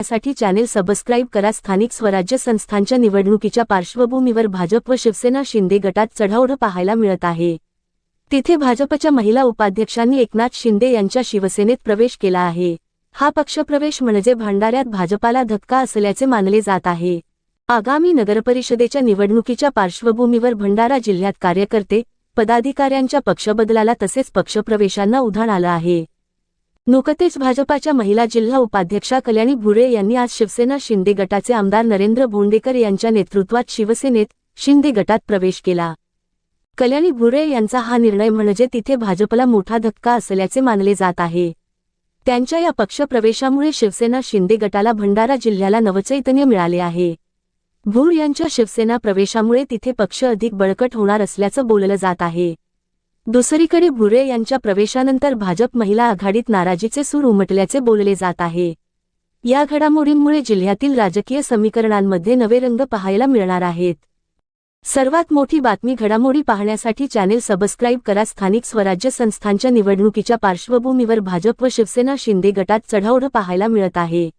त्यासाठी channel subscribe करा. स्थानिक स्वराज्य संस्थांच्या निवडणुकीच्या पार्श्वभूमीवर भाजप व शिवसेना शिंदे गटात चढाओढ पाहायला मिळत आहे. तिथे भाजपच्या महिला उपाध्यक्षांनी एकनाथ शिंदे यांच्या शिवसेनेत प्रवेश केला आहे. हा पक्षप्रवेश म्हणजे भांडाऱ्यात भाजपाला धक्का असल्याचे मानले जात आहे. आगामी नगरपरिषदेच्या निवडणुकीच्या पार्श्वभूमीवर भंडारा जिल्ह्यात कार्यकर्ते पदाधिकाऱ्यांच्या पक्षबदलाला तसेच पक्षप्रवेशांना उधाण आलं आहे. नुकतेच भाजपाच्या महिला जिल्हा उपाध्यक्षा कल्याणी भुरे यांनी आज शिवसेना शिंदे गटाचे आमदार नरेंद्र भोंडेकर यांच्या नेतृत्वात शिवसेनेत शिंदे गटात प्रवेश केला. कल्याणी भुरे यांचा हा निर्णय म्हणजे तिथे भाजपला मोठा धक्का असल्याचे मानले जात आहे. त्यांच्या या पक्षप्रवेशामुळे शिवसेना शिंदे गटाला भंडारा जिल्ह्याला नवचैतन्य मिळाले आहे. भूर यांच्या शिवसेना प्रवेशामुळे तिथे पक्ष अधिक बळकट होणार असल्याचं बोललं जात आहे. दुसरीकडे भुरे यांच्या प्रवेशानंतर भाजप महिला आघाडीत नाराजीचे सूर उमटल्याचे बोलले जात आहे. या घडामोडींमुळे जिल्ह्यातील राजकीय समीकरणांमध्ये नवे रंग पाहायला मिळणार आहेत. सर्वात मोठी बातमी घडामोडी पाहण्यासाठी चॅनेल सबस्क्राईब करा. स्थानिक स्वराज्य संस्थांच्या निवडणुकीच्या पार्श्वभूमीवर भाजप व शिवसेना शिंदे गटात चढाओढ पाहायला मिळत आहे.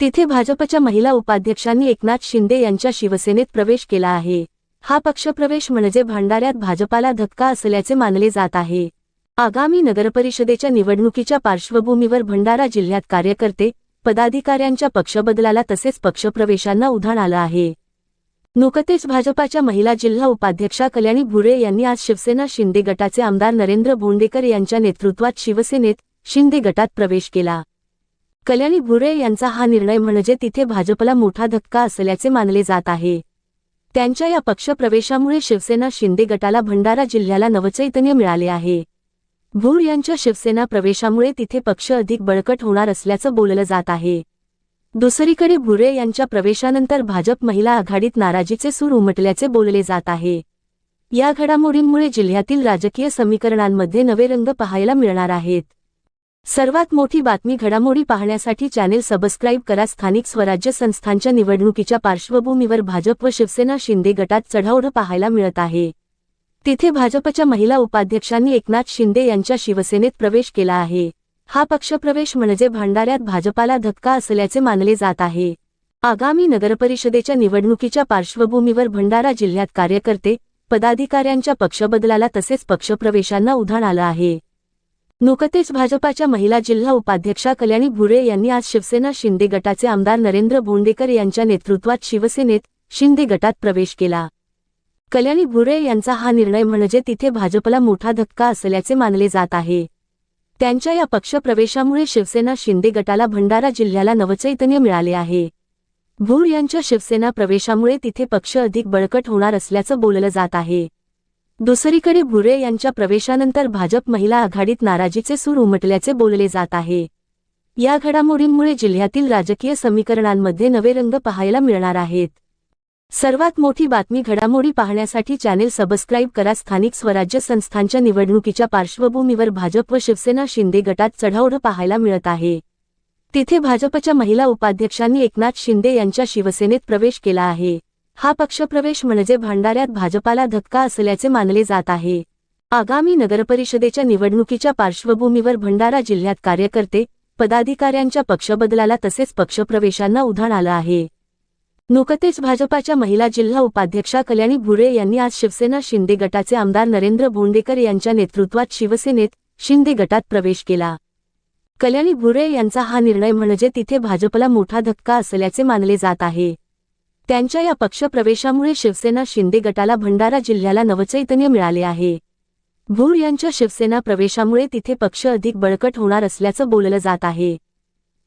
तिथे भाजपच्या महिला उपाध्यक्षांनी एकनाथ शिंदे यांच्या शिवसेनेत प्रवेश केला आहे. हा पक्षप्रवेश म्हणजे भांडाऱ्यात भाजपाला धक्का असल्याचे मानले जात आहे. आगामी नगरपरिषदेच्या निवडणुकीच्या पार्श्वभूमीवर भंडारा जिल्ह्यात कार्यकर्ते पदाधिकाऱ्यांच्या पक्षबदलाला तसेच पक्षप्रवेशांना उधाण आलं आहे. नुकतेच भाजपाच्या महिला जिल्हा उपाध्यक्षा कल्याणी भुरे यांनी आज शिवसेना शिंदे गटाचे आमदार नरेंद्र भोंडेकर यांच्या नेतृत्वात शिवसेनेत शिंदे गटात प्रवेश केला. कल्याणी भुरे यांचा हा निर्णय म्हणजे तिथे भाजपला मोठा धक्का असल्याचे मानले जात आहे. त्यांच्या या पक्षप्रवेशामुळे शिवसेना शिंदे गटाला भंडारा जिल्ह्याला नवचैतन्य मिळाले आहे. भूर यांच्या शिवसेना प्रवेशामुळे तिथे पक्ष अधिक बळकट होणार असल्याचं बोललं जात आहे. दुसरीकडे भुरे यांच्या प्रवेशानंतर भाजप महिला आघाडीत नाराजीचे सूर उमटल्याचे बोलले जात आहे. या घडामोडींमुळे जिल्ह्यातील राजकीय समीकरणांमध्ये नवे रंग पाहायला मिळणार आहेत. सर्वात मोठी बातमी घडामोडी पाहण्यासाठी चॅनेल सबस्क्राईब करा. स्थानिक स्वराज्य संस्थांच्या निवडणुकीच्या पार्श्वभूमीवर भाजप व शिवसेना शिंदे गटात चढाओढ पाहायला मिळत आहे. तिथे भाजपच्या महिला उपाध्यक्षांनी एकनाथ शिंदे यांच्या शिवसेनेत प्रवेश केला आहे. हा पक्षप्रवेश म्हणजे भांडाऱ्यात भाजपाला धक्का असल्याचे मानले जात आहे. आगामी नगरपरिषदेच्या निवडणुकीच्या पार्श्वभूमीवर भंडारा जिल्ह्यात कार्यकर्ते पदाधिकाऱ्यांच्या पक्षबदलाला तसेच पक्षप्रवेशांना उधाण आलं आहे. नुकतेच भाजपाच्या महिला जिल्हा उपाध्यक्षा कल्याणी भुरे यांनी आज शिवसेना शिंदे गटाचे आमदार नरेंद्र भोंडेकर यांच्या नेतृत्वात शिवसेनेत शिंदे गटात प्रवेश केला. कल्याणी भुरे यांचा हा निर्णय म्हणजे तिथे भाजपला मोठा धक्का असल्याचे मानले जात आहे. त्यांच्या या पक्षप्रवेशामुळे शिवसेना शिंदे गटाला भंडारा जिल्ह्याला नवचैतन्य मिळाले आहे. भूर यांच्या शिवसेना प्रवेशामुळे तिथे पक्ष अधिक बळकट होणार असल्याचं बोललं जात आहे. दुसरीकडे भुरे यांच्या प्रवेशानंतर भाजप महिला आघाडीत नाराजीचे सूर उमटल्याचे बोलले जात आहे. या घडामोडींमुळे जिल्ह्यातील राजकीय समीकरणांमध्ये नवे रंग पाहायला मिळणार आहेत. सर्वात मोठी बातमी घडामोडी पाहण्यासाठी चॅनेल सबस्क्राईब करा. स्थानिक स्वराज्य संस्थांच्या निवडणुकीच्या पार्श्वभूमीवर भाजप व शिवसेना शिंदे गटात चढाओढ पाहायला मिळत आहे. तिथे भाजपच्या महिला उपाध्यक्षांनी एकनाथ शिंदे यांच्या शिवसेनेत प्रवेश केला आहे. हा पक्षप्रवेश म्हणजे भांडाऱ्यात भाजपाला धक्का असल्याचे मानले जात आहे. आगामी नगरपरिषदेच्या निवडणुकीच्या पार्श्वभूमीवर भंडारा जिल्ह्यात कार्यकर्ते पदाधिकाऱ्यांच्या पक्षबदलाला तसेच पक्षप्रवेशांना उधाण आलं आहे. नुकतेच भाजपाच्या महिला जिल्हा उपाध्यक्षा कल्याणी भुरे यांनी आज शिवसेना शिंदे गटाचे आमदार नरेंद्र भोंडेकर यांच्या नेतृत्वात शिवसेनेत शिंदे गटात प्रवेश केला. कल्याणी भुरे यांचा हा निर्णय म्हणजे तिथे भाजपला मोठा धक्का असल्याचे मानले जात आहे. त्यांच्या या पक्षप्रवेशामुळे शिवसेना शिंदे गटाला भंडारा जिल्ह्याला नवचैतन्य मिळाले आहे. भूर यांच्या शिवसेना प्रवेशामुळे तिथे पक्ष अधिक बळकट होणार असल्याचं बोललं जात आहे.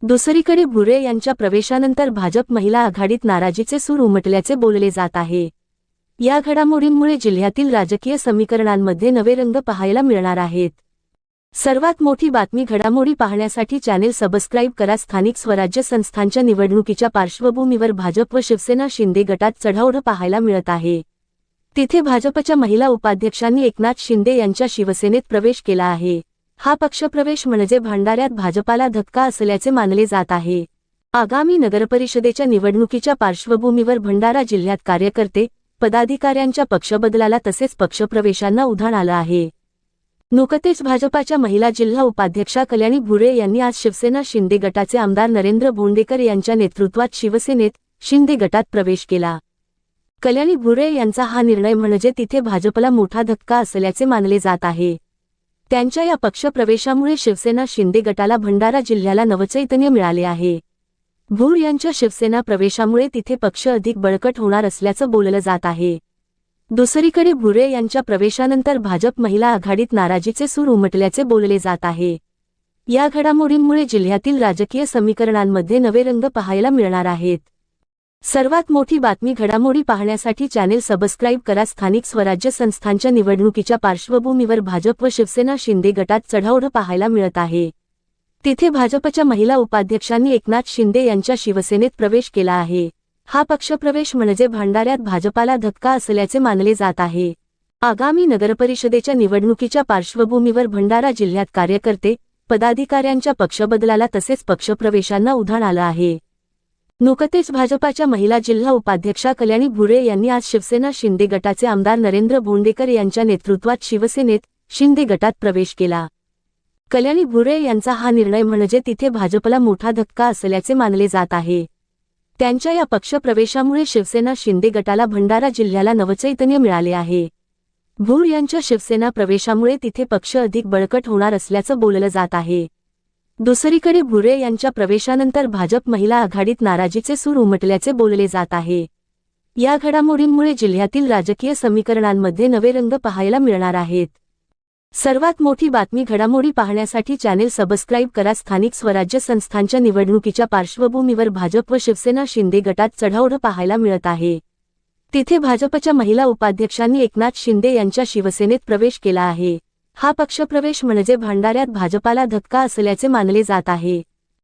दुसरीकडे भुरे यांच्या प्रवेशानंतर भाजप महिला आघाडीत नाराजीचे सूर उमटल्याचे बोलले जात आहे. या घडामोडींमुळे जिल्ह्यातील राजकीय समीकरणांमध्ये नवे रंग पाहायला मिळणार आहेत. सर्वात मोठी बातमी घडामोडी पाहण्यासाठी चॅनेल सबस्क्राईब करा. स्थानिक स्वराज्य संस्थांच्या निवडणुकीच्या पार्श्वभूमीवर भाजप व शिवसेना शिंदे गटात चढाओढ पाहायला मिळत आहे. तिथे भाजपच्या महिला उपाध्यक्षांनी एकनाथ शिंदे यांच्या शिवसेनेत प्रवेश केला आहे. हा पक्षप्रवेश म्हणजे भांडाऱ्यात भाजपाला धक्का असल्याचे मानले जात आहे. आगामी नगरपरिषदेच्या निवडणुकीच्या पार्श्वभूमीवर भंडारा जिल्ह्यात कार्यकर्ते पदाधिकाऱ्यांच्या पक्षबदलाला तसेच पक्षप्रवेशांना उधाण आलं आहे. नुकतेच भाजपाच्या महिला जिल्हा उपाध्यक्षा कल्याणी भुरे यांनी आज शिवसेना शिंदे गटाचे आमदार नरेंद्र भोंडेकर यांच्या नेतृत्वात शिवसेनेत शिंदे गटात प्रवेश केला. कल्याणी भुरे यांचा हा निर्णय म्हणजे तिथे भाजपला मोठा धक्का असल्याचे मानले जात आहे. त्यांच्या या पक्षप्रवेशामुळे शिवसेना शिंदे गटाला भंडारा जिल्ह्याला नवचैतन्य मिळाले आहे. भूर यांच्या शिवसेना प्रवेशामुळे तिथे पक्ष अधिक बळकट होणार असल्याचं बोललं जात आहे. दुसरीकडे भुरे यांच्या प्रवेशानंतर भाजप महिला आघाडीत नाराजीचे सूर उमटल्याचे बोलले जात आहे. या घडामोडींमुळे जिल्ह्यातील राजकीय समीकरणांमध्ये नवे रंग पाहायला मिळणार आहेत. सर्वात मोठी बातमी घडामोडी पाहण्यासाठी चॅनेल सबस्क्राईब करा. स्थानिक स्वराज्य संस्थांच्या निवडणुकीच्या पार्श्वभूमीवर भाजप व शिवसेना शिंदे गटात चढाओढ पाहायला मिळत आहे. तिथे भाजपच्या महिला उपाध्यक्षांनी एकनाथ शिंदे यांच्या शिवसेनेत प्रवेश केला आहे. हा पक्षप्रवेश म्हणजे भांडाऱ्यात भाजपाला धक्का असल्याचे मानले जात आहे. आगामी नगरपरिषदेच्या निवडणुकीच्या पार्श्वभूमीवर भंडारा जिल्ह्यात कार्यकर्ते पदाधिकाऱ्यांच्या पक्षबदलाला तसेच पक्षप्रवेशांना उधाण आलं आहे. नुकतेच भाजपाच्या महिला जिल्हा उपाध्यक्षा कल्याणी भुरे यांनी आज शिवसेना शिंदे गटाचे आमदार नरेंद्र भोंडेकर यांच्या नेतृत्वात शिवसेनेत शिंदे गटात प्रवेश केला. कल्याणी भुरे यांचा हा निर्णय म्हणजे तिथे भाजपला मोठा धक्का असल्याचे मानले जात आहे. त्यांच्या या पक्षप्रवेशामुळे शिवसेना शिंदे गटाला भंडारा जिल्ह्याला नवचैतन्य मिळाले आहे. भूळ यांच्या शिवसेना प्रवेशामुळे तिथे पक्ष अधिक बळकट होणार असल्याचं बोललं जात आहे. दुसरीकडे भुरे यांच्या प्रवेशानंतर भाजप महिला आघाडीत नाराजीचे सूर उमटल्याचे बोलले जात आहे. या घडामोडींमुळे जिल्ह्यातील राजकीय समीकरणांमध्ये नवे रंग पाहायला मिळणार आहेत. सर्वात मोठी बातमी घडामोडी पाहण्यासाठी चॅनेल सबस्क्राईब करा. स्थानिक स्वराज्य संस्थांच्या निवडणुकीच्या पार्श्वभूमीवर भाजप व शिवसेना शिंदे गटात चढाओढ पाहायला मिळत आहे. तिथे भाजपच्या महिला उपाध्यक्षांनी एकनाथ शिंदे यांच्या शिवसेनेत प्रवेश केला आहे. हा पक्षप्रवेश म्हणजे भांडाऱ्यात भाजपाला धक्का असल्याचे मानले जात आहे.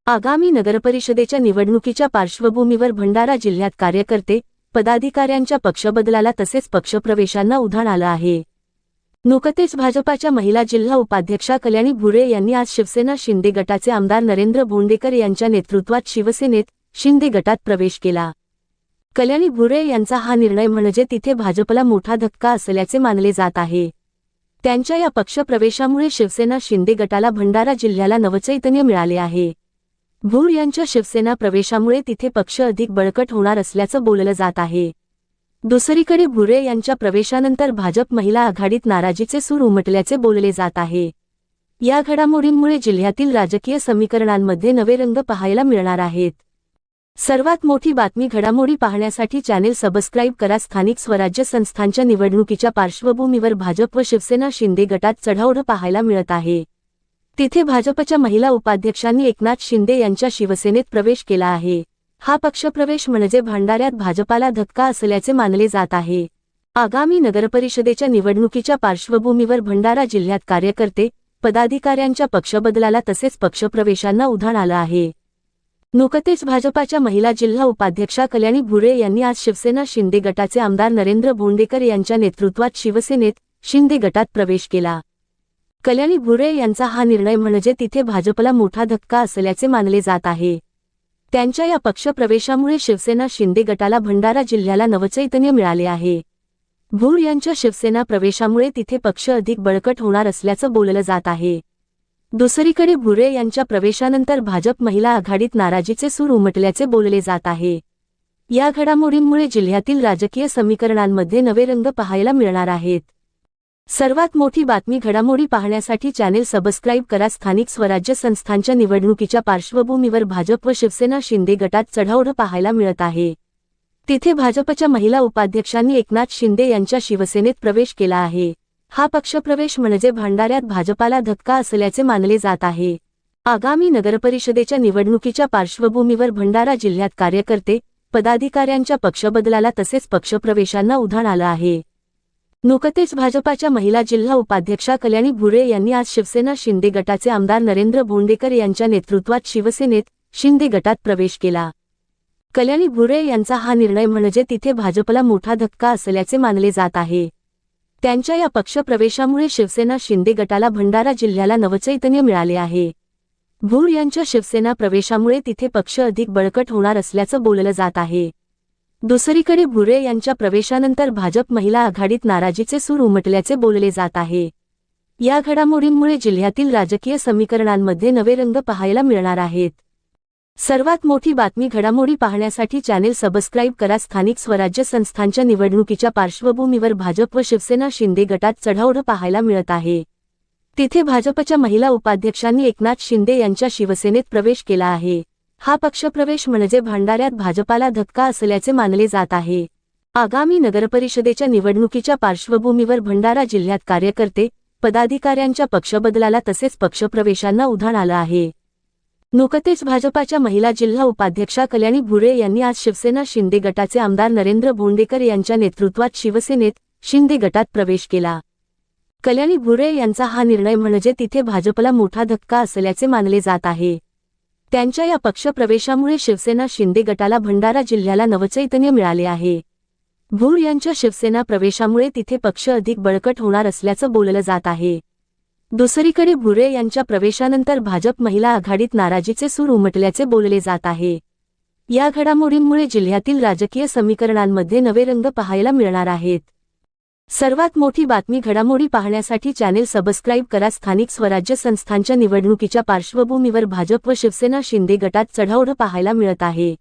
आगामी नगरपरिषदेच्या निवडणुकीच्या पार्श्वभूमीवर भंडारा जिल्ह्यात कार्यकर्ते पदाधिकाऱ्यांच्या पक्षबदलाला तसेच पक्षप्रवेशांना उधाण आलं आहे. नुकतेच भाजपाच्या महिला जिल्हा उपाध्यक्षा कल्याणी भुरे यांनी आज शिवसेना शिंदे गटाचे आमदार नरेंद्र भोंडेकर यांच्या नेतृत्वात शिवसेनेत शिंदे गटात प्रवेश केला. कल्याणी भुरे यांचा हा निर्णय म्हणजे तिथे भाजपला मोठा धक्का असल्याचे मानले जात आहे. त्यांच्या या पक्षप्रवेशामुळे शिवसेना शिंदे गटाला भंडारा जिल्ह्याला नवचैतन्य मिळाले आहे. भूर यांच्या शिवसेना प्रवेशामुळे तिथे पक्ष अधिक बळकट होणार असल्याचं बोललं जात आहे. दुसरीकडे भुरे यांच्या प्रवेशानंतर भाजप महिला आघाडीत नाराजीचे सूर उमटल्याचे बोलले जात आहे. या घडामोडींमुळे जिल्ह्यातील राजकीय समीकरणांमध्ये नवे रंग पाहायला मिळणार आहेत. सर्वात मोठी बातमी घडामोडी पाहण्यासाठी चॅनेल सबस्क्राईब करा. स्थानिक स्वराज्य संस्थांच्या निवडणुकीच्या पार्श्वभूमीवर भाजप व शिवसेना शिंदे गटात चढाओढ पाहायला मिळत आहे. तिथे भाजपच्या महिला उपाध्यक्षांनी एकनाथ शिंदे यांच्या शिवसेनेत प्रवेश केला आहे. हा पक्षप्रवेश म्हणजे भांडाऱ्यात भाजपाला धक्का असल्याचे मानले जात आहे. आगामी नगरपरिषदेच्या निवडणुकीच्या पार्श्वभूमीवर भंडारा जिल्ह्यात कार्यकर्ते पदाधिकाऱ्यांच्या पक्षबदलाला तसेच पक्षप्रवेशांना उधाण आलं आहे. नुकतेच भाजपाच्या महिला जिल्हा उपाध्यक्षा कल्याणी भुरे यांनी आज शिवसेना शिंदे गटाचे आमदार नरेंद्र भोंडेकर यांच्या नेतृत्वात शिवसेनेत शिंदे गटात प्रवेश केला. कल्याणी भुरे यांचा हा निर्णय म्हणजे तिथे भाजपला मोठा धक्का असल्याचे मानले जात आहे. त्यांच्या या पक्षप्रवेशामुळे शिवसेना शिंदे गटाला भंडारा जिल्ह्याला नवचैतन्य मिळाले आहे. भूर यांच्या शिवसेना प्रवेशामुळे तिथे पक्ष अधिक बळकट होणार असल्याचं बोललं जात आहे. दुसरीकडे भुरे यांच्या प्रवेशानंतर भाजप महिला आघाडीत नाराजीचे सूर उमटल्याचे बोलले जात आहे. या घडामोडींमुळे जिल्ह्यातील राजकीय समीकरणांमध्ये नवे रंग पाहायला मिळणार आहेत. सर्वात मोठी बातमी घडामोडी पाहण्यासाठी चॅनेल सबस्क्राईब करा. स्थानिक स्वराज्य संस्थांच्या निवडणुकीच्या पार्श्वभूमीवर भाजप व शिवसेना शिंदे गटात चढाओढ पाहायला मिळत आहे. तिथे भाजपच्या महिला उपाध्यक्षांनी एकनाथ शिंदे यांच्या शिवसेनेत प्रवेश केला आहे. हा पक्षप्रवेश म्हणजे भांडाऱ्यात भाजपाला धक्का असल्याचे मानले जात आहे. आगामी नगरपरिषदेच्या निवडणुकीच्या पार्श्वभूमीवर भंडारा जिल्ह्यात कार्यकर्ते पदाधिकाऱ्यांच्या पक्षबदलाला तसेच पक्षप्रवेशांना उधाण आलं आहे. नुकतेच भाजपाच्या महिला जिल्हा उपाध्यक्षा कल्याणी भुरे यांनी आज शिवसेना शिंदे गटाचे आमदार नरेंद्र भोंडेकर यांच्या नेतृत्वात शिवसेनेत शिंदे गटात प्रवेश केला. कल्याणी भुरे यांचा हा निर्णय म्हणजे तिथे भाजपला मोठा धक्का असल्याचे मानले जात आहे. त्यांच्या या पक्षप्रवेशामुळे शिवसेना शिंदे गटाला भंडारा जिल्ह्याला नवचैतन्य मिळाले आहे. भूर यांच्या शिवसेना प्रवेशामुळे तिथे पक्ष अधिक बळकट होणार असल्याचं बोललं जात आहे. दुसरीकडे भुरे यांच्या प्रवेशानंतर भाजप महिला आघाडीत नाराजीचे सूर उमटल्याचे बोलले जात आहे. या घडामोडींमुळे जिल्ह्यातील राजकीय समीकरणांमध्ये नवे रंग पाहायला मिळणार आहेत. सर्वात मोठी बातमी घडामोडी पाहण्यासाठी चॅनेल सबस्क्राईब करा. स्थानिक स्वराज्य संस्थांच्या निवडणुकीच्या पार्श्वभूमीवर भाजप व शिवसेना शिंदे गटात चढाओढ पाहायला मिळत आहे. तिथे भाजपच्या महिला उपाध्यक्षांनी एकनाथ शिंदे यांच्या शिवसेनेत प्रवेश केला आहे. हा पक्षप्रवेश म्हणजे भांडाऱ्यात भाजपाला धक्का असल्याचे मानले जात आहे. आगामी नगरपरिषदेच्या निवडणुकीच्या पार्श्वभूमीवर भंडारा जिल्ह्यात कार्यकर्ते पदाधिकाऱ्यांच्या पक्षबदलाला तसेच पक्षप्रवेशांना उधाण आलं आहे. नुकतेच भाजपाच्या महिला जिल्हा उपाध्यक्षा कल्याणी भुरे यांनी आज शिवसेना शिंदे गटाचे आमदार नरेंद्र भोंडेकर यांच्या नेतृत्वात शिवसेनेत शिंदे गटात प्रवेश केला. कल्याणी भुरे यांचा हा निर्णय म्हणजे तिथे भाजपला मोठा धक्का असल्याचे मानले जात आहे. त्यांच्या या पक्षप्रवेशामुळे शिवसेना शिंदे गटाला भंडारा जिल्ह्याला नवचैतन्य मिळाले आहे. भूळ यांच्या शिवसेना प्रवेशामुळे तिथे पक्ष अधिक बळकट होणार असल्याचं बोललं जात आहे. दुसरीकडे भुरे यांच्या प्रवेशानंतर भाजप महिला आघाडीत नाराजीचे सूर उमटल्याचे बोलले जात आहे. या घडामोडींमुळे जिल्ह्यातील राजकीय समीकरणांमध्ये नवे रंग पाहायला मिळणार आहेत. सर्वात मोठी बातमी घडामोडी पाहण्यासाठी चॅनेल सबस्क्राईब करा. स्थानिक स्वराज्य संस्थांच्या निवडणुकीच्या पार्श्वभूमीवर भाजप व शिवसेना शिंदे गटात चढाओढ पाहायला मिळत आहे.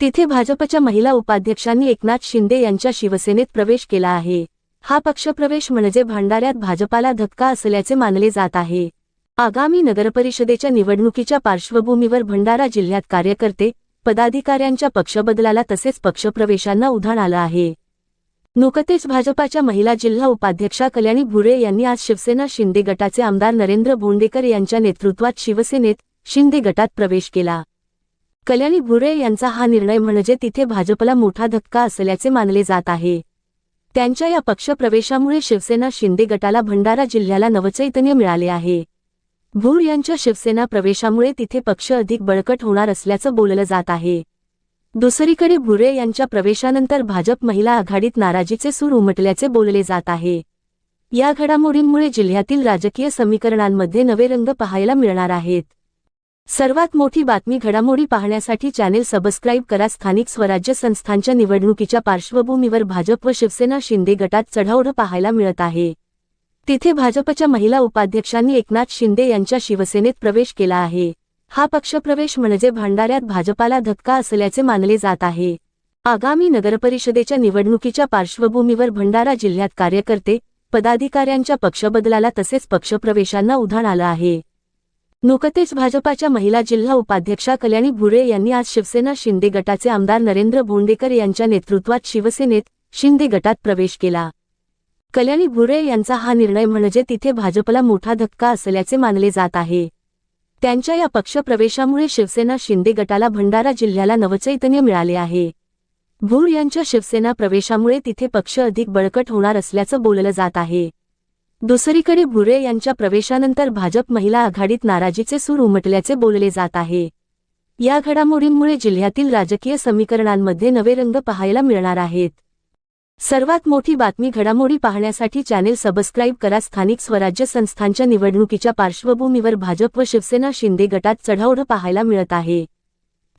तिथे भाजपच्या महिला उपाध्यक्षांनी एकनाथ शिंदे यांच्या शिवसेनेत प्रवेश केला आहे. हा पक्षप्रवेश म्हणजे भांडाऱ्यात भाजपाला धक्का असल्याचे मानले जात आहे. आगामी नगरपरिषदेच्या निवडणुकीच्या पार्श्वभूमीवर भंडारा जिल्ह्यात कार्यकर्ते पदाधिकाऱ्यांच्या पक्षबदलाला तसेच पक्षप्रवेशांना उधाण आलं आहे. नुकतेच भाजपाच्या महिला जिल्हा उपाध्यक्षा कल्याणी भुरे यांनी आज शिवसेना शिंदे गटाचे आमदार नरेंद्र भोंडेकर यांच्या नेतृत्वात शिवसेनेत शिंदे गटात प्रवेश केला. कल्याणी भुरे यांचा हा निर्णय म्हणजे तिथे भाजपला मोठा धक्का असल्याचे मानले जात आहे. त्यांच्या या पक्षप्रवेशामुळे शिवसेना शिंदे गटाला भंडारा जिल्ह्याला नवचैतन्य मिळाले आहे. भूर यांच्या शिवसेना प्रवेशामुळे तिथे पक्ष अधिक बळकट होणार असल्याचं बोललं जात आहे. दुसरीकडे भुरे यांच्या प्रवेशानंतर भाजप महिला आघाडीत नाराजीचे सूर उमटल्याचे बोलले जात आहे. या घडामोडींमुळे जिल्ह्यातील राजकीय समीकरणांमध्ये नवे रंग पाहायला मिळणार आहेत. सर्वात मोठी बातमी घडामोडी पाहण्यासाठी चॅनेल सबस्क्राईब करा. स्थानिक स्वराज्य संस्थांच्या निवडणुकीच्या पार्श्वभूमीवर भाजप व शिवसेना शिंदे गटात चढाओढ पाहायला मिळत आहे. तिथे भाजपच्या महिला उपाध्यक्षांनी एकनाथ शिंदे यांच्या शिवसेनेत प्रवेश केला आहे. हा पक्षप्रवेश म्हणजे भांडाऱ्यात भाजपाला धक्का असल्याचे मानले जात आहे. आगामी नगरपरिषदेच्या निवडणुकीच्या पार्श्वभूमीवर भंडारा जिल्ह्यात कार्यकर्ते पदाधिकाऱ्यांच्या पक्षबदलाला तसेच पक्षप्रवेशांना उधाण आलं आहे. नुकतेच भाजपाच्या महिला जिल्हा उपाध्यक्षा कल्याणी भुरे यांनी आज शिवसेना शिंदे गटाचे आमदार नरेंद्र भोंडेकर यांच्या नेतृत्वात शिवसेनेत शिंदे गटात प्रवेश केला. कल्याणी भुरे यांचा हा निर्णय म्हणजे तिथे भाजपला मोठा धक्का असल्याचे मानले जात आहे. त्यांच्या या पक्षप्रवेशामुळे शिवसेना शिंदे गटाला भंडारा जिल्ह्याला नवचैतन्य मिळाले आहे. भूर यांच्या शिवसेना प्रवेशामुळे तिथे पक्ष अधिक बळकट होणार असल्याचं बोललं जात आहे. दुसरीकडे भुरे यांच्या प्रवेशानंतर भाजप महिला आघाडीत नाराजीचे सूर उमटल्याचे बोलले जात आहे. या घडामोडींमुळे जिल्ह्यातील राजकीय समीकरणांमध्ये नवे रंग पाहायला मिळणार आहेत. सर्वात मोठी बातमी घडामोडी पाहण्यासाठी चॅनेल सबस्क्राईब करा. स्थानिक स्वराज्य संस्थांच्या निवडणुकीच्या पार्श्वभूमीवर भाजप व शिवसेना शिंदे गटात चढाओढ पाहायला मिळत आहे.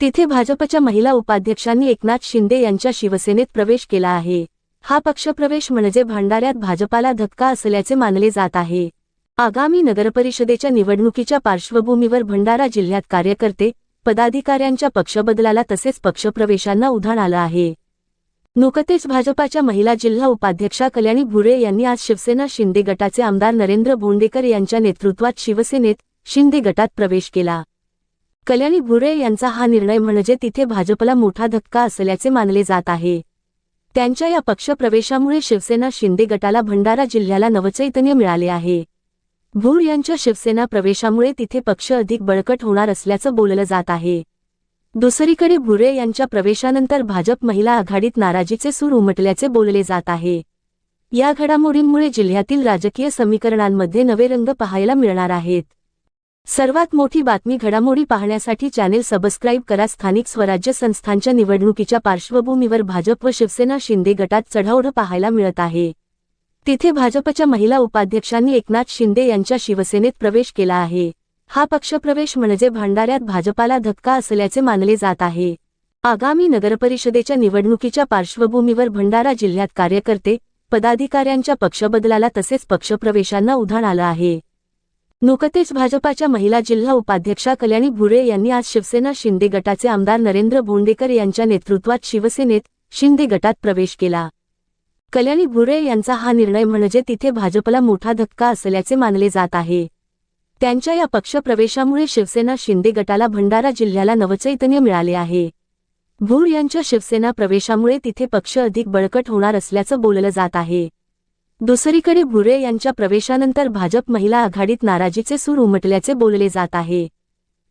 तिथे भाजपच्या महिला उपाध्यक्षांनी एकनाथ शिंदे यांच्या शिवसेनेत प्रवेश केला आहे. हा पक्षप्रवेश म्हणजे भांडाऱ्यात भाजपाला धक्का असल्याचे मानले जात आहे. आगामी नगरपरिषदेच्या निवडणुकीच्या पार्श्वभूमीवर भंडारा जिल्ह्यात कार्यकर्ते पदाधिकाऱ्यांच्या पक्षबदलाला तसेच पक्षप्रवेशांना उधाण आलं आहे. नुकतेच भाजपाच्या महिला जिल्हा उपाध्यक्षा कल्याणी भुरे यांनी आज शिवसेना शिंदे गटाचे आमदार नरेंद्र भोंडेकर यांच्या नेतृत्वात शिवसेनेत शिंदे गटात प्रवेश केला. कल्याणी भुरे यांचा हा निर्णय म्हणजे तिथे भाजपला मोठा धक्का असल्याचे मानले जात आहे. त्यांच्या या पक्षप्रवेशामुळे शिवसेना शिंदे गटाला भंडारा जिल्ह्याला नवचैतन्य मिळाले आहे. भूर यांच्या शिवसेना प्रवेशामुळे तिथे पक्ष अधिक बळकट होणार असल्याचं बोललं जात आहे. दुसरीकडे भुरे यांच्या प्रवेशानंतर भाजप महिला आघाडीत नाराजीचे सूर उमटल्याचे बोलले जात आहे. या घडामोडींमुळे जिल्ह्यातील राजकीय समीकरणांमध्ये नवे रंग पाहायला मिळणार आहेत. सर्वात मोठी बातमी घडामोडी पाहण्यासाठी चॅनेल सबस्क्राईब करा. स्थानिक स्वराज्य संस्थांच्या निवडणुकीच्या पार्श्वभूमीवर भाजप व शिवसेना शिंदे गटात चढाओढ पाहायला मिळत आहे. तिथे भाजपच्या महिला उपाध्यक्षांनी एकनाथ शिंदे यांच्या शिवसेनेत प्रवेश केला आहे. हा पक्षप्रवेश म्हणजे भांडाऱ्यात भाजपाला धक्का असल्याचे मानले जात आहे. आगामी नगरपरिषदेच्या निवडणुकीच्या पार्श्वभूमीवर भंडारा जिल्ह्यात कार्यकर्ते पदाधिकाऱ्यांच्या पक्षबदलाला तसेच पक्षप्रवेशांना उधाण आलं आहे. नुकतेच भाजपाच्या महिला जिल्हा उपाध्यक्षा कल्याणी भुरे यांनी आज शिवसेना शिंदे गटाचे आमदार नरेंद्र भोंडेकर यांच्या नेतृत्वात शिवसेनेत शिंदे गटात प्रवेश केला. कल्याणी भुरे यांचा हा निर्णय म्हणजे तिथे भाजपला मोठा धक्का असल्याचे मानले जात आहे. त्यांच्या या पक्षप्रवेशामुळे शिवसेना शिंदे गटाला भंडारा जिल्ह्याला नवचैतन्य मिळाले आहे. भूर यांच्या शिवसेना प्रवेशामुळे तिथे पक्ष अधिक बळकट होणार असल्याचं बोललं जात आहे. दुसरीकडे भुरे यांच्या प्रवेशानंतर भाजप महिला आघाडीत नाराजीचे सूर उमटल्याचे बोलले जात आहे.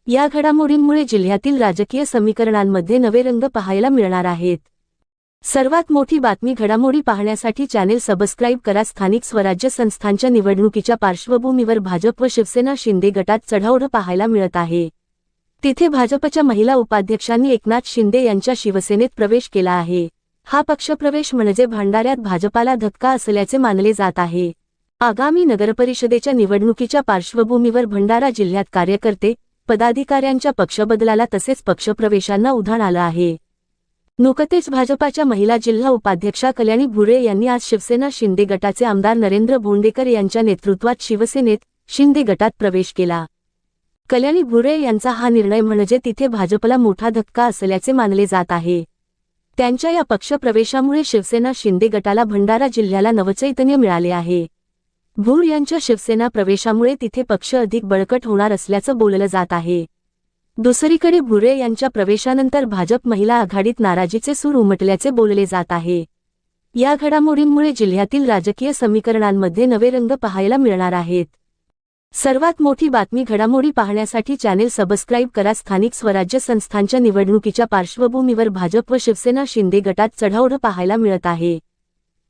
या घडामोडींमुळे जिल्ह्यातील राजकीय समीकरणांमध्ये नवे रंग पाहायला मिळणार आहेत. सर्वात मोठी बातमी घडामोडी पाहण्यासाठी चॅनेल सबस्क्राईब करा. स्थानिक स्वराज्य संस्थांच्या निवडणुकीच्या पार्श्वभूमीवर भाजप व शिवसेना शिंदे गटात चढाओढ पाहायला मिळत आहे. तिथे भाजपच्या महिला उपाध्यक्षांनी एकनाथ शिंदे यांच्या शिवसेनेत प्रवेश केला आहे. हा पक्षप्रवेश म्हणजे भांडाऱ्यात भाजपाला धक्का असल्याचे मानले जात आहे. आगामी नगरपरिषदेच्या निवडणुकीच्या पार्श्वभूमीवर भंडारा जिल्ह्यात कार्यकर्ते पदाधिकाऱ्यांच्या पक्षबदलाला तसेच पक्षप्रवेशांना उधाण आलं आहे. नुकतेच भाजपाच्या महिला जिल्हा उपाध्यक्षा कल्याणी भुरे यांनी आज शिवसेना शिंदे गटाचे आमदार नरेंद्र भोंडेकर यांच्या नेतृत्वात शिवसेनेत शिंदे गटात प्रवेश केला. कल्याणी भुरे यांचा हा निर्णय म्हणजे तिथे भाजपला मोठा धक्का असल्याचे मानले जात आहे. त्यांच्या या पक्षप्रवेशामुळे शिवसेना शिंदे गटाला भंडारा जिल्ह्याला नवचैतन्य मिळाले आहे. भूर यांच्या शिवसेना प्रवेशामुळे तिथे पक्ष अधिक बळकट होणार असल्याचं बोललं जात आहे. दुसरीकडे भुरे यांच्या प्रवेशानंतर भाजप महिला आघाडीत नाराजीचे सूर उमटल्याचे बोलले जात आहे. या घडामोडींमुळे जिल्ह्यातील राजकीय समीकरणांमध्ये नवे रंग पाहायला मिळणार आहेत. सर्वात मोठी बातमी घडामोडी पाहण्यासाठी चॅनेल सबस्क्राईब करा. स्थानिक स्वराज्य संस्थांच्या निवडणुकीच्या पार्श्वभूमीवर भाजप व शिवसेना शिंदे गटात चढाओढ पाहायला मिळत आहे.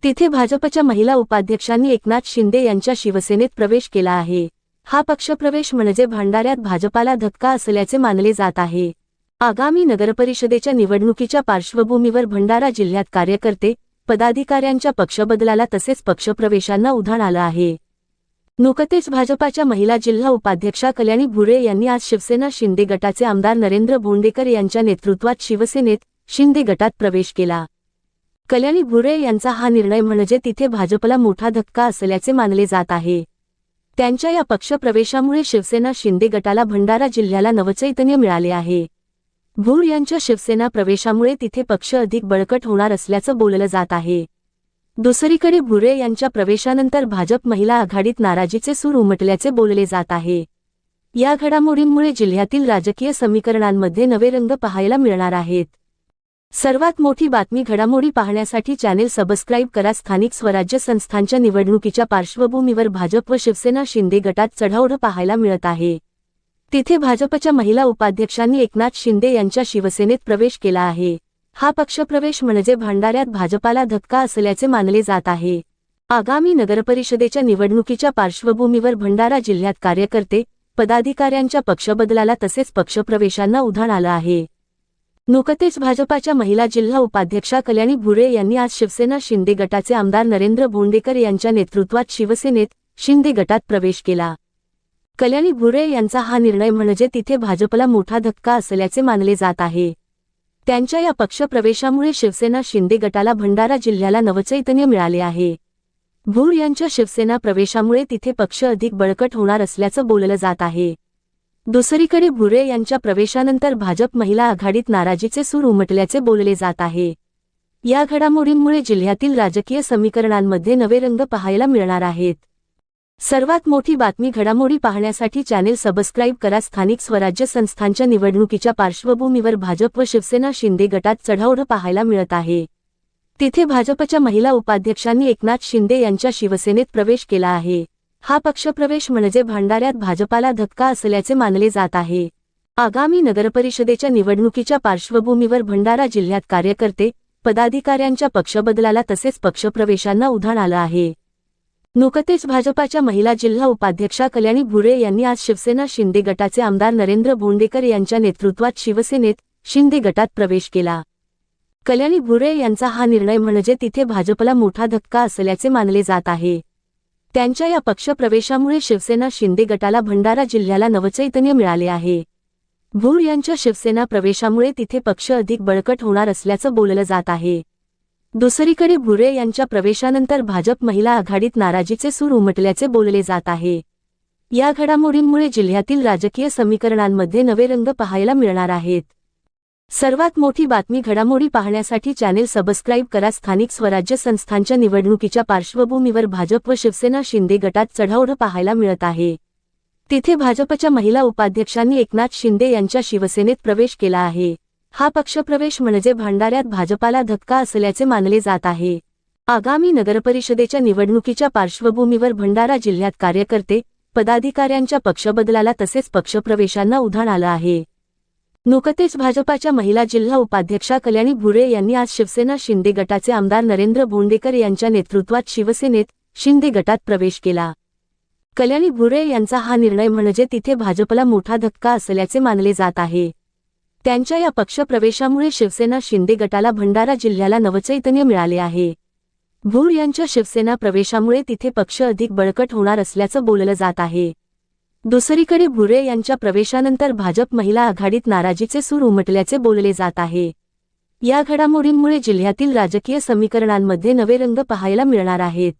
तिथे भाजपच्या महिला उपाध्यक्षांनी एकनाथ शिंदे यांच्या शिवसेनेत प्रवेश केला आहे. हा पक्षप्रवेश म्हणजे भांडाऱ्यात भाजपाला धक्का असल्याचे मानले जात आहे. आगामी नगरपरिषदेच्या निवडणुकीच्या पार्श्वभूमीवर भंडारा जिल्ह्यात कार्यकर्ते पदाधिकाऱ्यांच्या पक्षबदलाला तसेच पक्षप्रवेशांना उधाण आलं आहे. नुकतेच भाजपाच्या महिला जिल्हा उपाध्यक्षा कल्याणी भुरे यांनी आज शिवसेना शिंदे गटाचे आमदार नरेंद्र भोंडेकर यांच्या नेतृत्वात शिवसेनेत शिंदे गटात प्रवेश केला. कल्याणी भुरे यांचा हा निर्णय म्हणजे तिथे भाजपला मोठा धक्का असल्याचे मानले जात आहे. त्यांच्या या पक्षप्रवेशामुळे शिवसेना शिंदे गटाला भंडारा जिल्ह्याला नवचैतन्य मिळाले आहे. भूर यांच्या शिवसेना प्रवेशामुळे तिथे पक्ष अधिक बळकट होणार असल्याचं बोललं जात आहे. दुसरीकडे भुरे यांच्या प्रवेशानंतर भाजप महिला आघाडीत नाराजीचे सूर उमटल्याचे बोलले जात आहे. या घडामोडींमुळे जिल्ह्यातील राजकीय समीकरणांमध्ये नवे रंग पाहायला मिळणार आहेत. सर्वात मोठी बातमी घडामोडी पाहण्यासाठी चॅनेल सबस्क्राईब करा. स्थानिक स्वराज्य संस्थांच्या निवडणुकीच्या पार्श्वभूमीवर भाजप व शिवसेना शिंदे गटात चढाओढ पाहायला मिळत आहे. तिथे भाजपच्या महिला उपाध्यक्षांनी एकनाथ शिंदे यांच्या शिवसेनेत प्रवेश केला आहे. हा पक्षप्रवेश म्हणजे भांडाऱ्यात भाजपाला धक्का असल्याचे मानले जात आहे. आगामी नगरपरिषदेच्या निवडणुकीच्या पार्श्वभूमीवर भंडारा जिल्ह्यात कार्यकर्ते पदाधिकाऱ्यांच्या पक्षबदलाला तसेच पक्षप्रवेशांना उधाण आलं आहे. नुकतेच भाजपाच्या महिला जिल्हा उपाध्यक्षा कल्याणी भुरे यांनी आज शिवसेना शिंदे गटाचे आमदार नरेंद्र भोंडेकर यांच्या नेतृत्वात शिवसेनेत शिंदे गटात प्रवेश केला. कल्याणी भुरे यांचा हा निर्णय म्हणजे तिथे भाजपला मोठा धक्का असल्याचे मानले जात आहे. त्यांच्या या पक्षप्रवेशामुळे शिवसेना शिंदे गटाला भंडारा जिल्ह्याला नवचैतन्य मिळाले आहे. भूर यांच्या शिवसेना प्रवेशामुळे तिथे पक्ष अधिक बळकट होणार असल्याचं बोललं जात आहे. दुसरीकडे भुरे यांच्या प्रवेशानंतर भाजप महिला आघाडीत नाराजीचे सूर उमटल्याचे बोलले जात आहे. या घडामोडींमुळे जिल्ह्यातील राजकीय समीकरणांमध्ये नवे रंग पाहायला मिळणार आहेत. सर्वात मोठी बातमी घडामोडी पाहण्यासाठी चॅनेल सबस्क्राईब करा. स्थानिक स्वराज्य संस्थांच्या निवडणुकीच्या पार्श्वभूमीवर भाजप व शिवसेना शिंदे गटात चढाओढ पाहायला मिळत आहे. तिथे भाजपच्या महिला उपाध्यक्षांनी एकनाथ शिंदे यांच्या शिवसेनेत प्रवेश केला आहे. हा पक्षप्रवेश म्हणजे भांडाऱ्यात भाजपाला धक्का असल्याचे मानले जात आहे. आगामी नगरपरिषदेच्या निवडणुकीच्या पार्श्वभूमीवर भंडारा जिल्ह्यात कार्यकर्ते पदाधिकाऱ्यांच्या पक्षबदलाला तसेच पक्षप्रवेशांना उधाण आलं आहे. नुकतेच भाजपाच्या महिला जिल्हा उपाध्यक्षा कल्याणी भुरे यांनी आज शिवसेना शिंदे गटाचे आमदार नरेंद्र भोंडेकर यांच्या नेतृत्वात शिवसेनेत शिंदे गटात प्रवेश केला. कल्याणी भुरे यांचा हा निर्णय म्हणजे तिथे भाजपला मोठा धक्का असल्याचे मानले जात आहे. त्यांच्या या पक्षप्रवेशामुळे शिवसेना शिंदे गटाला भंडारा जिल्ह्याला नवचैतन्य मिळाले आहे. भूर यांच्या शिवसेना प्रवेशामुळे तिथे पक्ष अधिक बळकट होणार असल्याचं बोललं जात आहे. दुसरीकडे भुरे यांच्या प्रवेशानंतर भाजप महिला आघाडीत नाराजीचे सूर उमटल्याचे बोलले जात आहे. या घडामोडींमुळे जिल्ह्यातील राजकीय समीकरणांमध्ये नवे रंग पाहायला मिळणार आहेत. सर्वात मोठी बातमी घडामोडी पाहण्यासाठी चॅनेल सबस्क्राईब करा. स्थानिक स्वराज्य संस्थांच्या निवडणुकीच्या पार्श्वभूमीवर भाजप व शिवसेना शिंदे गटात चढाओढ पाहायला मिळत आहे. तिथे भाजपच्या महिला उपाध्यक्षांनी एकनाथ शिंदे यांच्या शिवसेनेत प्रवेश केला आहे. हा पक्षप्रवेश म्हणजे भांडाऱ्यात भाजपाला धक्का असल्याचे मानले जात आहे. आगामी नगरपरिषदेच्या निवडणुकीच्या पार्श्वभूमीवर भंडारा जिल्ह्यात कार्यकर्ते पदाधिकाऱ्यांच्या पक्षबदलाला तसेच पक्षप्रवेशांना उधाण आलं आहे. नुकतेच भाजपाच्या महिला जिल्हा उपाध्यक्षा कल्याणी भुरे यांनी आज शिवसेना शिंदे गटाचे आमदार नरेंद्र भोंडेकर यांच्या नेतृत्वात शिवसेनेत शिंदे गटात प्रवेश केला. कल्याणी भुरे यांचा हा निर्णय म्हणजे तिथे भाजपला मोठा धक्का असल्याचे मानले जात आहे. त्यांच्या या पक्षप्रवेशामुळे शिवसेना शिंदे गटाला भंडारा जिल्ह्याला नवचैतन्य मिळाले आहे. भूर यांच्या शिवसेना प्रवेशामुळे तिथे पक्ष अधिक बळकट होणार असल्याचं बोललं जात आहे. दुसरीकडे भुरे यांच्या प्रवेशानंतर भाजप महिला आघाडीत नाराजीचे सूर उमटल्याचे बोलले जात आहे. या घडामोडींमुळे जिल्ह्यातील राजकीय समीकरणांमध्ये नवे रंग पाहायला मिळणार आहेत.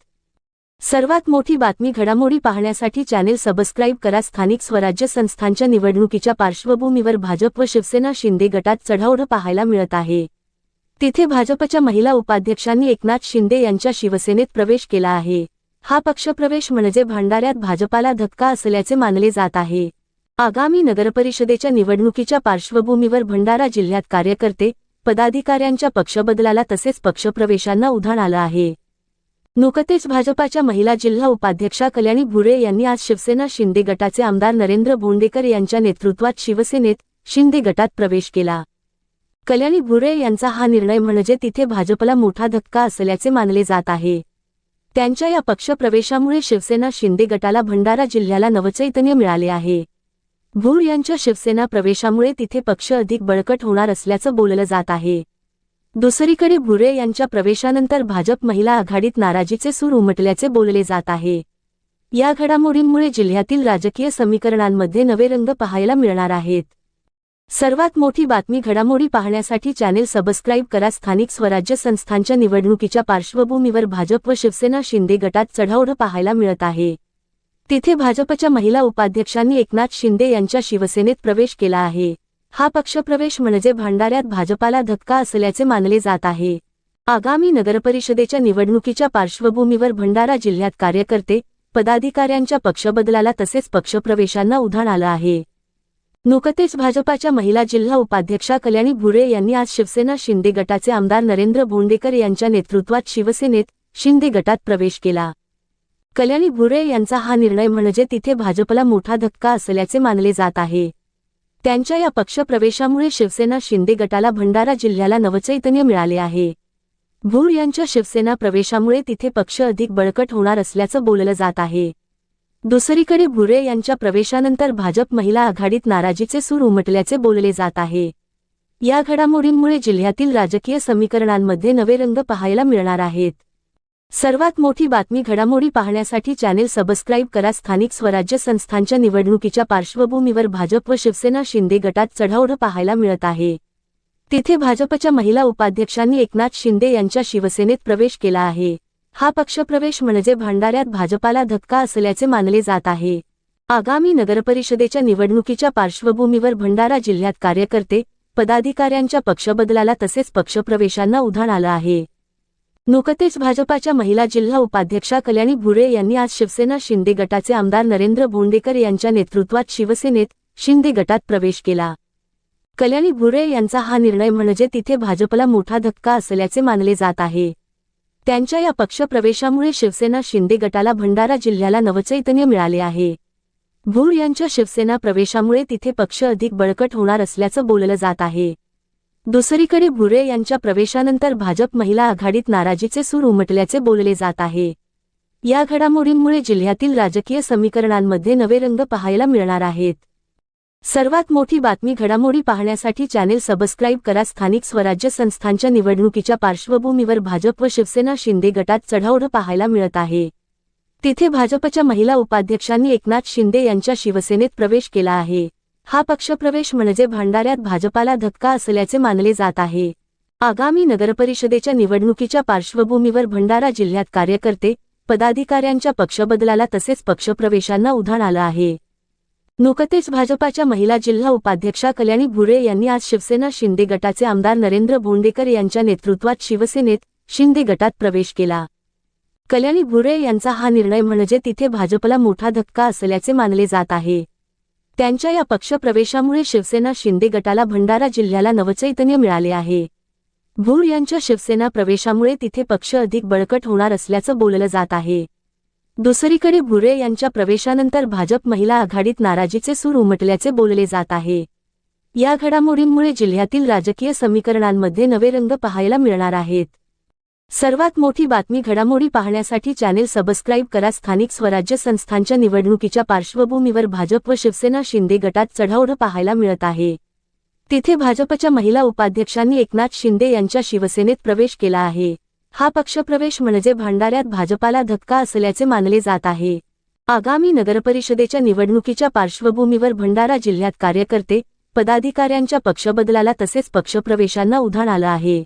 सर्वात मोठी बातमी घडामोडी पाहण्यासाठी चॅनेल सबस्क्राईब करा. स्थानिक स्वराज्य संस्थांच्या निवडणुकीच्या पार्श्वभूमीवर भाजप व शिवसेना शिंदे गटात चढाओढ पाहायला मिळत आहे. तिथे भाजपच्या महिला उपाध्यक्षांनी एकनाथ शिंदे यांच्या शिवसेनेत प्रवेश केला आहे. हा पक्षप्रवेश म्हणजे भांडाऱ्यात भाजपाला धक्का असल्याचे मानले जात आहे. आगामी नगरपरिषदेच्या निवडणुकीच्या पार्श्वभूमीवर भंडारा जिल्ह्यात कार्यकर्ते पदाधिकाऱ्यांच्या पक्षबदलाला तसेच पक्षप्रवेशांना उधाण आलं आहे. नुकतेच भाजपाच्या महिला जिल्हा उपाध्यक्षा कल्याणी भुरे यांनी आज शिवसेना शिंदे गटाचे आमदार नरेंद्र भोंडेकर यांच्या नेतृत्वात शिवसेनेत शिंदे गटात प्रवेश केला. कल्याणी भुरे यांचा हा निर्णय म्हणजे तिथे भाजपला मोठा धक्का असल्याचे मानले जात आहे. त्यांच्या या पक्षप्रवेशामुळे शिवसेना शिंदे गटाला भंडारा जिल्ह्याला नवचैतन्य मिळाले आहे. भूळ यांच्या शिवसेना प्रवेशामुळे तिथे पक्ष अधिक बळकट होणार असल्याचं बोललं जात आहे. दुसरीकडे भुरे यांच्या प्रवेशानंतर भाजप महिला आघाडीत नाराजीचे सूर उमटल्याचे बोलले जात आहे. या घडामोडींमुळे जिल्ह्यातील राजकीय समीकरणांमध्ये नवे रंग पाहायला मिळणार आहेत. सर्वात मोठी बातमी घडामोडी पाहण्यासाठी चॅनेल सबस्क्राईब करा. स्थानिक स्वराज्य संस्थांच्या निवडणुकीच्या पार्श्वभूमीवर भाजप व शिवसेना शिंदे गटात चढाओढ पाहायला मिळत आहे. तिथे भाजपच्या महिला उपाध्यक्षांनी एकनाथ शिंदे यांच्या शिवसेनेत प्रवेश केला आहे. हा पक्षप्रवेश म्हणजे भांडाऱ्यात भाजपाला धक्का असल्याचे मानले जात आहे. आगामी नगरपरिषदेच्या निवडणुकीच्या पार्श्वभूमीवर भंडारा जिल्ह्यात कार्यकर्ते पदाधिकाऱ्यांच्या पक्षबदलाला तसेच पक्षप्रवेशांना उधाण आलं आहे. नुकतेच भाजपाच्या महिला जिल्हा उपाध्यक्षा कल्याणी भुरे यांनी आज शिवसेना शिंदे गटाचे आमदार नरेंद्र भोंडेकर यांच्या नेतृत्वात शिवसेनेत शिंदे गटात प्रवेश केला. कल्याणी भुरे यांचा हा निर्णय म्हणजे तिथे भाजपला मोठा धक्का असल्याचे मानले जात आहे. त्यांच्या या पक्षप्रवेशामुळे शिवसेना शिंदे गटाला भंडारा जिल्ह्याला नवचैतन्य मिळाले आहे. भूर यांच्या शिवसेना प्रवेशामुळे तिथे पक्ष अधिक बळकट होणार असल्याचं बोललं जात आहे. दुसरीकडे भुरे यांच्या प्रवेशानंतर भाजप महिला आघाडीत नाराजीचे सूर उमटल्याचे बोलले जात आहे. या घडामोडींमुळे जिल्ह्यातील राजकीय समीकरणांमध्ये नवे रंग पाहायला मिळणार आहेत. सर्वात मोठी बातमी घडामोडी पाहण्यासाठी चॅनेल सबस्क्राईब करा. स्थानिक स्वराज्य संस्थांच्या निवडणुकीच्या पार्श्वभूमीवर भाजप व शिवसेना शिंदे गटात चढाओढ पाहायला मिळत आहे. तिथे भाजपच्या महिला उपाध्यक्षांनी एकनाथ शिंदे यांच्या शिवसेनेत प्रवेश केला आहे. हा पक्षप्रवेश म्हणजे भांडाऱ्यात भाजपाला धक्का असल्याचे मानले जात आहे. आगामी नगरपरिषदेच्या निवडणुकीच्या पार्श्वभूमीवर भंडारा जिल्ह्यात कार्यकर्ते पदाधिकाऱ्यांच्या पक्षबदलाला तसेच पक्षप्रवेशांना उधाण आलं आहे. नुकतेच भाजपाच्या महिला जिल्हा उपाध्यक्षा कल्याणी भुरे यांनी आज शिवसेना शिंदे गटाचे आमदार नरेंद्र भोंडेकर यांच्या नेतृत्वात शिवसेनेत शिंदे गटात प्रवेश केला. कल्याणी भुरे यांचा हा निर्णय म्हणजे तिथे भाजपला मोठा धक्का असल्याचे मानले जात आहे. त्यांच्या या पक्षप्रवेशामुळे शिवसेना शिंदे गटाला भंडारा जिल्ह्याला नवचैतन्य मिळाले आहे. भूळ यांच्या शिवसेना प्रवेशामुळे तिथे पक्ष अधिक बळकट होणार असल्याचं बोललं जात आहे. दुसरीकडे भुरे यांच्या प्रवेशानंतर भाजप महिला आघाडीत नाराजीचे सूर उमटल्याचे बोलले जात आहे. या घडामोडींमुळे जिल्ह्यातील राजकीय समीकरणांमध्ये नवे रंग पाहायला मिळणार आहेत. सर्वात मोठी बातमी घडामोडी पाहण्यासाठी चॅनेल सबस्क्राईब करा. स्थानिक स्वराज्य संस्थांच्या निवडणुकीच्या पार्श्वभूमीवर भाजप व शिवसेना शिंदे गटात चढाओढ पाहायला मिळत आहे. तिथे भाजपच्या महिला उपाध्यक्षांनी एकनाथ शिंदे यांच्या शिवसेनेत प्रवेश केला आहे. हा पक्षप्रवेश म्हणजे भांडाऱ्यात भाजपाला धक्का असल्याचे मानले जात आहे. आगामी नगरपरिषदेच्या निवडणुकीच्या पार्श्वभूमीवर भंडारा जिल्ह्यात कार्यकर्ते पदाधिकाऱ्यांच्या पक्षबदलाला तसेच पक्षप्रवेशांना उधाण आलं आहे. नुकतेच भाजपाच्या महिला जिल्हा उपाध्यक्षा कल्याणी भुरे यांनी आज शिवसेना शिंदे गटाचे आमदार नरेंद्र भोंडेकर यांच्या नेतृत्वात शिवसेनेत शिंदे गटात प्रवेश केला. कल्याणी भुरे यांचा हा निर्णय म्हणजे तिथे भाजपला मोठा धक्का असल्याचे मानले जात आहे. त्यांच्या या पक्षप्रवेशामुळे शिवसेना शिंदे गटाला भंडारा जिल्ह्याला नवचैतन्य मिळाले आहे. भूर यांच्या शिवसेना प्रवेशामुळे तिथे पक्ष अधिक बळकट होणार असल्याचं बोललं जात आहे. दुसरीकडे भुरे यांच्या प्रवेशानंतर भाजप महिला आघाडीत नाराजीचे सूर उमटल्याचे बोलले जात आहे. या घडामोडींमुळे जिल्ह्यातील राजकीय समीकरणांमध्ये नवे रंग पाहायला मिळणार आहेत. सर्वात मोठी बातमी घडामोडी पाहण्यासाठी चॅनेल सबस्क्राईब करा. स्थानिक स्वराज्य संस्थांच्या निवडणुकीच्या पार्श्वभूमीवर भाजप व शिवसेना शिंदे गटात चढाओढ पाहायला मिळत आहे. तिथे भाजपच्या महिला उपाध्यक्षांनी एकनाथ शिंदे यांच्या शिवसेनेत प्रवेश केला आहे. हा पक्षप्रवेश म्हणजे भांडाऱ्यात भाजपाला धक्का असल्याचे मानले जात आहे. आगामी नगरपरिषदेच्या निवडणुकीच्या पार्श्वभूमीवर भंडारा जिल्ह्यात कार्यकर्ते पदाधिकाऱ्यांच्या पक्षबदलाला तसेच पक्षप्रवेशांना उधाण आलं आहे.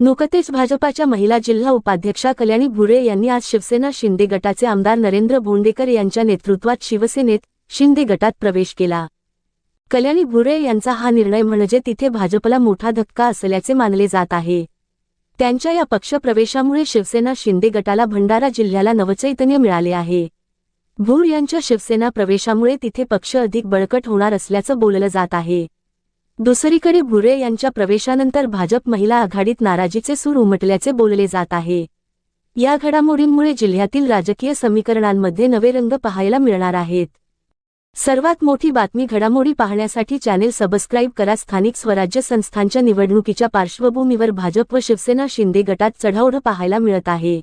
नुकतेच भाजपाच्या महिला जिल्हा उपाध्यक्षा कल्याणी भुरे यांनी आज शिवसेना शिंदे गटाचे आमदार नरेंद्र भोंडेकर यांच्या नेतृत्वात शिवसेनेत शिंदे गटात प्रवेश केला. कल्याणी भुरे यांचा हा निर्णय म्हणजे तिथे भाजपला मोठा धक्का असल्याचे मानले जात आहे. त्यांच्या या पक्षप्रवेशामुळे शिवसेना शिंदे गटाला भंडारा जिल्ह्याला नवचैतन्य मिळाले आहे. भूर यांच्या शिवसेना प्रवेशामुळे तिथे पक्ष अधिक बळकट होणार असल्याचं बोललं जात आहे. दुसरीकडे भुरे यांच्या प्रवेशानंतर भाजप महिला आघाडीत नाराजीचे सूर उमटल्याचे बोलले जात आहे. या घडामोडींमुळे जिल्ह्यातील राजकीय समीकरणांमध्ये नवे रंग पाहायला मिळणार आहेत. सर्वात मोठी बातमी घडामोडी पाहण्यासाठी चॅनेल सबस्क्राईब करा. स्थानिक स्वराज्य संस्थांच्या निवडणुकीच्या पार्श्वभूमीवर भाजप व शिवसेना शिंदे गटात चढाओढ पाहायला मिळत आहे.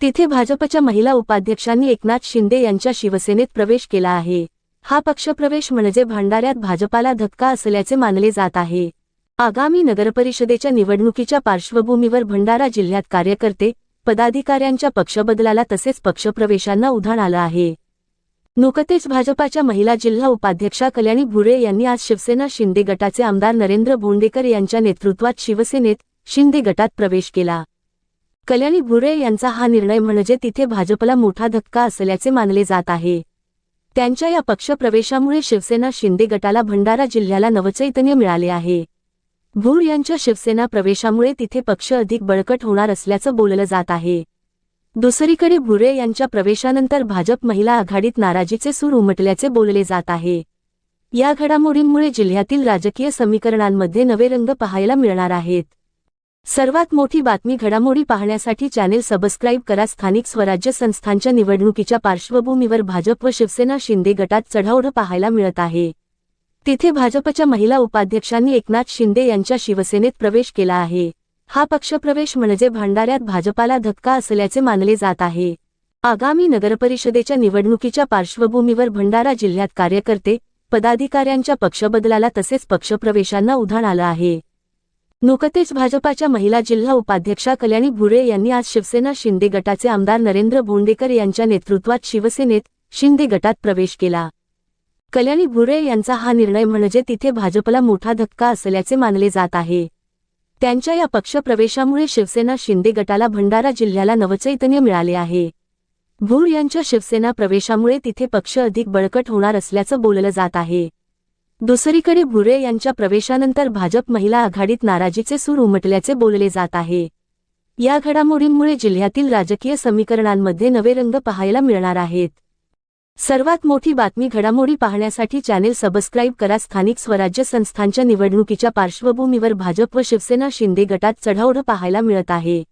तिथे भाजपच्या महिला उपाध्यक्षांनी एकनाथ शिंदे यांच्या शिवसेनेत प्रवेश केला आहे. हा पक्षप्रवेश म्हणजे भांडाऱ्यात भाजपाला धक्का असल्याचे मानले जात आहे. आगामी नगरपरिषदेच्या निवडणुकीच्या पार्श्वभूमीवर भंडारा जिल्ह्यात कार्यकर्ते पदाधिकाऱ्यांच्या पक्षबदलाला तसेच पक्षप्रवेशांना उधाण आलं आहे. नुकतेच भाजपाच्या महिला जिल्हा उपाध्यक्षा कल्याणी भुरे यांनी आज शिवसेना शिंदे गटाचे आमदार नरेंद्र भोंडेकर यांच्या नेतृत्वात शिवसेनेत शिंदे गटात प्रवेश केला. कल्याणी भुरे यांचा हा निर्णय म्हणजे तिथे भाजपला मोठा धक्का असल्याचे मानले जात आहे. त्यांच्या या पक्षप्रवेशामुळे शिवसेना शिंदे गटाला भंडारा जिल्ह्याला नवचैतन्य मिळाले आहे. भूर यांच्या शिवसेना प्रवेशामुळे तिथे पक्ष अधिक बळकट होणार असल्याचं बोललं जात आहे. दुसरीकडे भुरे यांच्या प्रवेशानंतर भाजप महिला आघाडीत नाराजीचे सूर उमटल्याचे बोलले जात आहे. या घडामोडींमुळे जिल्ह्यातील राजकीय समीकरणांमध्ये नवे रंग पाहायला मिळणार आहेत. सर्वात मोठी बातमी घडामोडी पाहण्यासाठी चॅनेल सबस्क्राईब करा. स्थानिक स्वराज्य संस्थांच्या निवडणुकीच्या पार्श्वभूमीवर भाजप व शिवसेना शिंदे गटात चढाओढ पाहायला मिळत आहे. तिथे भाजपच्या महिला उपाध्यक्षांनी एकनाथ शिंदे यांच्या शिवसेनेत प्रवेश केला आहे. हा पक्षप्रवेश म्हणजे भांडाऱ्यात भाजपाला धक्का असल्याचे मानले जात आहे. आगामी नगरपरिषदेच्या निवडणुकीच्या पार्श्वभूमीवर भंडारा जिल्ह्यात कार्यकर्ते पदाधिकाऱ्यांच्या पक्षबदलाला तसेच पक्षप्रवेशांना उधाण आलं आहे. नुकतेच भाजपाच्या महिला जिल्हा उपाध्यक्षा कल्याणी भुरे यांनी आज शिवसेना शिंदे गटाचे आमदार नरेंद्र भोंडेकर यांच्या नेतृत्वात शिवसेनेत शिंदे गटात प्रवेश केला. कल्याणी भुरे यांचा हा निर्णय म्हणजे तिथे भाजपला मोठा धक्का असल्याचे मानले जात आहे. त्यांच्या या पक्षप्रवेशामुळे शिवसेना शिंदे गटाला भंडारा जिल्ह्याला नवचैतन्य मिळाले आहे. भूर यांच्या शिवसेना प्रवेशामुळे तिथे पक्ष अधिक बळकट होणार असल्याचं बोललं जात आहे. दुसरीकडे भुरे यांच्या प्रवेशानंतर भाजप महिला आघाडीत नाराजीचे सूर उमटल्याचे बोलले जात आहे. या घडामोडींमुळे जिल्ह्यातील राजकीय समीकरणांमध्ये नवे रंग पाहायला मिळणार आहेत. सर्वात मोठी बातमी घडामोडी पाहण्यासाठी चॅनेल सबस्क्राईब करा. स्थानिक स्वराज्य संस्थांच्या निवडणुकीच्या पार्श्वभूमीवर भाजप व शिवसेना शिंदे गटात चढाओढ पाहायला मिळत आहे.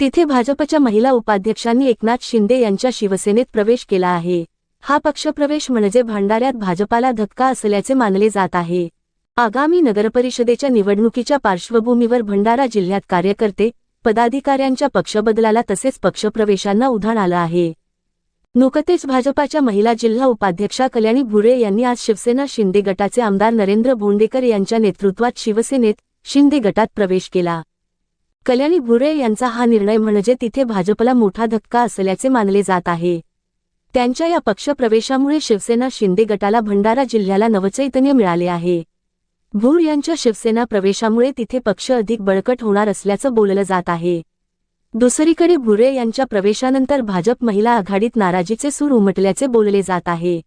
तिथे भाजपच्या महिला उपाध्यक्षांनी एकनाथ शिंदे यांच्या शिवसेनेत प्रवेश केला आहे. हा पक्षप्रवेश म्हणजे भांडाऱ्यात भाजपाला धक्का असल्याचे मानले जात आहे. आगामी नगरपरिषदेच्या निवडणुकीच्या पार्श्वभूमीवर भंडारा जिल्ह्यात कार्यकर्ते पदाधिकाऱ्यांच्या पक्षबदलाला तसेच पक्षप्रवेशांना उधाण आलं आहे. नुकतेच भाजपाच्या महिला जिल्हा उपाध्यक्षा कल्याणी भुरे यांनी आज शिवसेना शिंदे गटाचे आमदार नरेंद्र भोंडेकर यांच्या नेतृत्वात शिवसेनेत शिंदे गटात प्रवेश केला. कल्याणी भुरे यांचा हा निर्णय म्हणजे तिथे भाजपला मोठा धक्का असल्याचे मानले जात आहे. त्यांच्या या पक्षप्रवेशामुळे शिवसेना शिंदे गटाला भंडारा जिल्ह्याला नवचैतन्य मिळाले आहे. भूर यांच्या शिवसेना प्रवेशामुळे तिथे पक्ष अधिक बळकट होणार असल्याचं बोललं जात आहे. दुसरीकडे भुरे यांच्या प्रवेशानंतर भाजप महिला आघाडीत नाराजीचे सूर उमटल्याचे बोलले जात आहे.